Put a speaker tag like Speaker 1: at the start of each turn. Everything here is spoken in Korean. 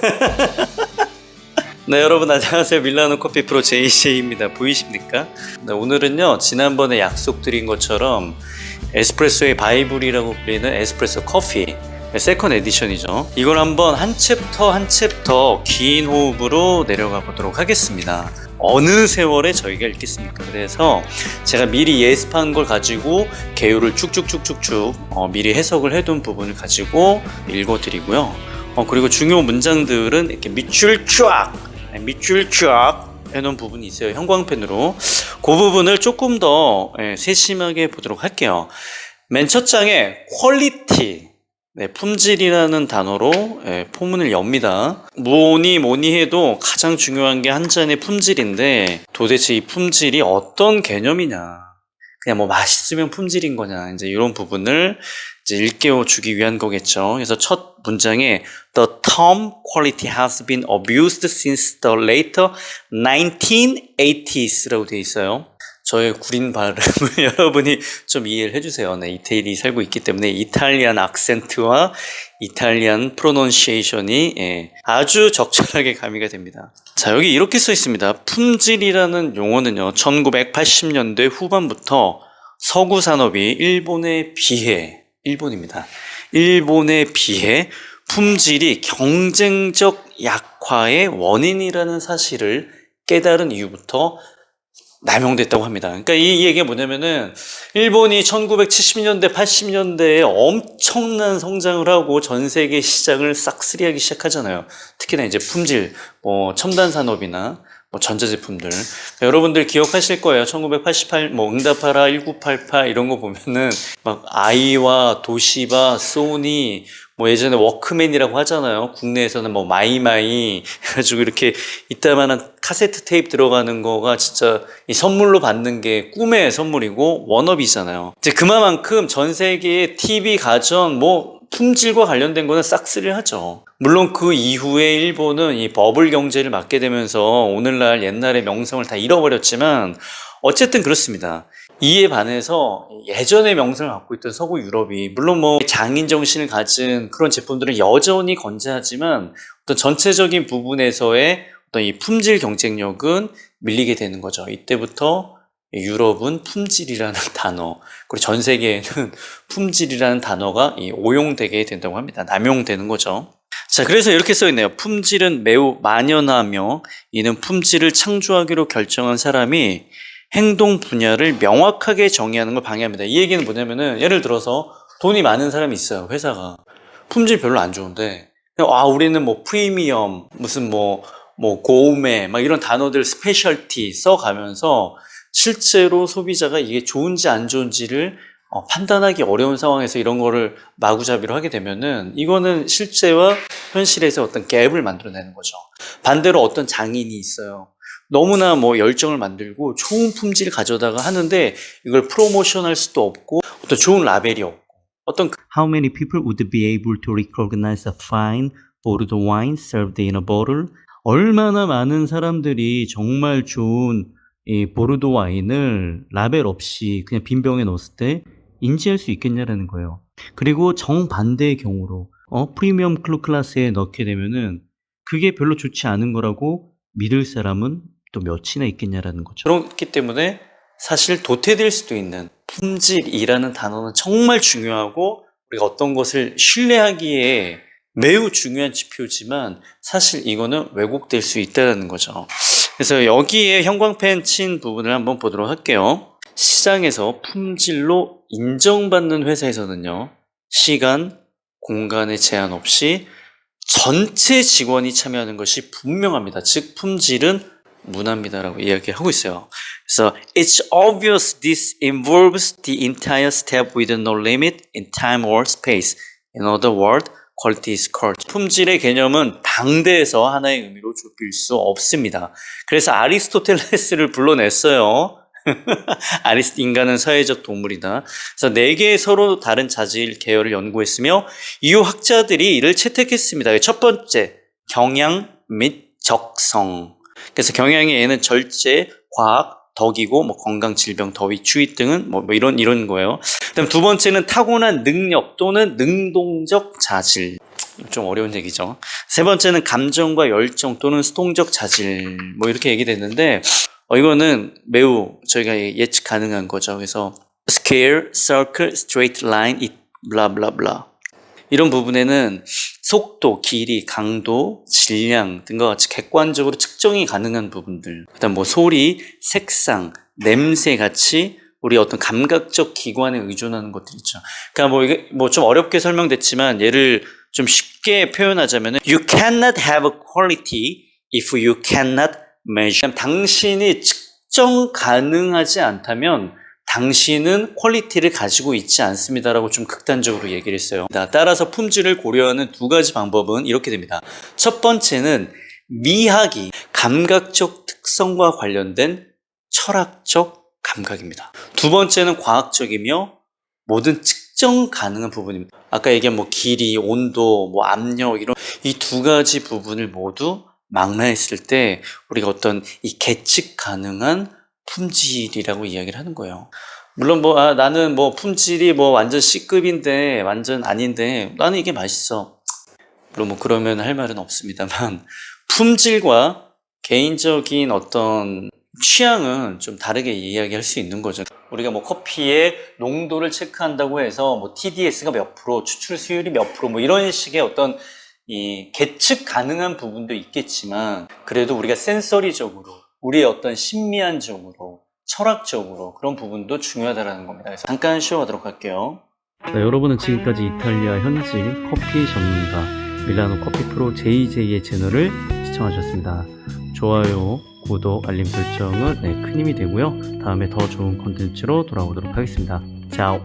Speaker 1: 네 여러분 안녕하세요. 밀라노 커피 프로 JJ입니다. 보이십니까? 네, 오늘은요 지난번에 약속드린 것처럼 에스프레소의 바이블이라고 불리는 에스프레소 커피 네, 세컨 에디션이죠. 이걸 한번 한 챕터 한 챕터 긴 호흡으로 내려가 보도록 하겠습니다. 어느 세월에 저희가 읽겠습니까? 그래서 제가 미리 예습한 걸 가지고 개요를 쭉쭉쭉쭉쭉 어, 미리 해석을 해둔 부분을 가지고 읽어드리고요 어, 그리고 중요 문장들은 이렇게 밑줄 쫙 밑줄 쫙 해놓은 부분이 있어요. 형광펜으로. 그 부분을 조금 더 예, 세심하게 보도록 할게요. 맨 첫 장에 퀄리티, 네, 품질이라는 단어로 예, 포문을 엽니다. 뭐니 뭐니 해도 가장 중요한 게 한 잔의 품질인데 도대체 이 품질이 어떤 개념이냐. 그냥 뭐 맛있으면 품질인 거냐. 이제 이런 부분을 이제 일깨워 주기 위한 거겠죠. 그래서 첫 문장에 The term quality has been abused since the later 1980s라고 되어 있어요. 저의 구린 발음을 여러분이 좀 이해를 해주세요. 네, 이태리 살고 있기 때문에 이탈리안 악센트와 이탈리안 프로넌시에이션이 예, 아주 적절하게 가미가 됩니다. 자, 여기 이렇게 써 있습니다. 품질이라는 용어는요, 1980년대 후반부터 서구 산업이 일본에 비해, 일본입니다. 일본에 비해 품질이 경쟁적 약화의 원인이라는 사실을 깨달은 이후부터 남용됐다고 합니다. 그러니까 이 얘기가 뭐냐면은 일본이 1970년대, 80년대에 엄청난 성장을 하고 전 세계 시장을 싹쓸이하기 시작하잖아요. 특히나 이제 품질, 뭐 첨단 산업이나 뭐 전자제품들. 그러니까 여러분들 기억하실 거예요. 1988, 뭐 응답하라 1988 이런 거 보면은 막 아이와 도시바, 소니, 뭐 예전에 워크맨이라고 하잖아요. 국내에서는 뭐 마이마이 해가지고 이렇게 이따만한 카세트 테이프 들어가는 거가 진짜 이 선물로 받는 게 꿈의 선물이고 원업이잖아요. 이제 그만큼 전 세계의 TV, 가전, 뭐 품질과 관련된 거는 싹쓸이를 하죠. 물론 그 이후에 일본은 이 버블 경제를 맞게 되면서 오늘날 옛날의 명성을 다 잃어버렸지만 어쨌든 그렇습니다. 이에 반해서 예전의 명성을 갖고 있던 서구 유럽이 물론 뭐 장인 정신을 가진 그런 제품들은 여전히 건재하지만 어떤 전체적인 부분에서의 어떤 이 품질 경쟁력은 밀리게 되는 거죠. 이때부터 유럽은 품질이라는 단어 그리고 전 세계에는 품질이라는 단어가 이 오용되게 된다고 합니다. 남용되는 거죠. 자, 그래서 이렇게 써 있네요. 품질은 매우 만연하며 이는 품질을 창조하기로 결정한 사람이 행동 분야를 명확하게 정의하는 걸 방해합니다. 이 얘기는 뭐냐면은 예를 들어서 돈이 많은 사람이 있어요. 회사가 품질 별로 안 좋은데 아 우리는 뭐 프리미엄 무슨 뭐뭐 고음에 막 이런 단어들 스페셜티 써가면서 실제로 소비자가 이게 좋은지 안 좋은지를 어, 판단하기 어려운 상황에서 이런 거를 마구잡이로 하게 되면은 이거는 실제와 현실에서 어떤 갭을 만들어내는 거죠. 반대로 어떤 장인이 있어요. 너무나 뭐 열정을 만들고 좋은 품질을 가져다가 하는데 이걸 프로모션할 수도 없고 어떤 좋은 라벨이 없고 어떤
Speaker 2: How many people would be able to recognize a fine Bordeaux wine served in a bottle? 얼마나 많은 사람들이 정말 좋은 이 보르도 와인을 라벨 없이 그냥 빈 병에 넣었을 때 인지할 수 있겠냐라는 거예요. 그리고 정반대의 경우로 어, 프리미엄 클 클래스에 넣게 되면은 그게 별로 좋지 않은 거라고 믿을 사람은 또 몇이나 있겠냐라는 거죠.
Speaker 1: 그렇기 때문에 사실 도태될 수도 있는 품질이라는 단어는 정말 중요하고 우리가 어떤 것을 신뢰하기에 매우 중요한 지표지만 사실 이거는 왜곡될 수 있다는 거죠. 그래서 여기에 형광펜 친 부분을 한번 보도록 할게요. 시장에서 품질로 인정받는 회사에서는요, 시간, 공간의 제한 없이 전체 직원이 참여하는 것이 분명합니다. 즉, 품질은 문화입니다라고 이야기하고 있어요. 그래서 it's obvious this involves the entire step with no limit in time or space. In other words, quality is culture. 품질의 개념은 방대에서 하나의 의미로 좁힐 수 없습니다. 그래서 아리스토텔레스를 불러냈어요. 아리스 인간은 사회적 동물이다. 그래서 네 개의 서로 다른 자질 계열을 연구했으며 이후 학자들이 이를 채택했습니다. 첫 번째 경향 및 적성. 그래서 경향의 얘는 절제, 과학, 덕이고 뭐 건강, 질병, 더위, 추위 등은 뭐, 뭐 이런 이런 거예요. 그다음 두 번째는 타고난 능력 또는 능동적 자질. 좀 어려운 얘기죠. 세 번째는 감정과 열정 또는 수동적 자질 뭐 이렇게 얘기됐는데 어, 이거는 매우 저희가 예측 가능한 거죠. 그래서 scale, circle, straight line, blah blah blah 이런 부분에는 속도, 길이, 강도, 질량 등과 같이 객관적으로 측정이 가능한 부분들. 그다음 뭐 소리, 색상, 냄새 같이 우리 어떤 감각적 기관에 의존하는 것들 있죠. 그러니까 뭐 이게 뭐 좀 어렵게 설명됐지만 예를 좀 쉽게 표현하자면 you cannot have a quality if you cannot measure. 당신이 측정 가능하지 않다면 당신은 퀄리티를 가지고 있지 않습니다라고 좀 극단적으로 얘기를 했어요. 따라서 품질을 고려하는 두 가지 방법은 이렇게 됩니다. 첫 번째는 미학이 감각적 특성과 관련된 철학적 감각입니다. 두 번째는 과학적이며 모든 측정 가능한 부분입니다. 아까 얘기한 뭐 길이, 온도, 뭐 압력 이런 이 두 가지 부분을 모두 망라했을 때 우리가 어떤 이 계측 가능한 품질이라고 이야기를 하는 거예요. 물론 뭐 아, 나는 뭐 품질이 뭐 완전 C급인데 완전 아닌데 나는 이게 맛있어. 물론 뭐 그러면 할 말은 없습니다만 품질과 개인적인 어떤 취향은 좀 다르게 이야기할 수 있는 거죠. 우리가 뭐 커피의 농도를 체크한다고 해서 뭐 TDS가 몇 프로, 추출 수율이 몇 프로 뭐 이런 식의 어떤 이 계측 가능한 부분도 있겠지만 그래도 우리가 센서리적으로 우리의 어떤 심미안적으로 철학적으로 그런 부분도 중요하다라는 겁니다. 그래서 잠깐 쉬어가도록 할게요.
Speaker 2: 네, 여러분은 지금까지 이탈리아 현지 커피 전문가 밀라노 커피 프로 JJ의 채널을 시청하셨습니다. 좋아요, 구독, 알림 설정은 네, 큰 힘이 되고요. 다음에 더 좋은 컨텐츠로 돌아오도록 하겠습니다. 자오!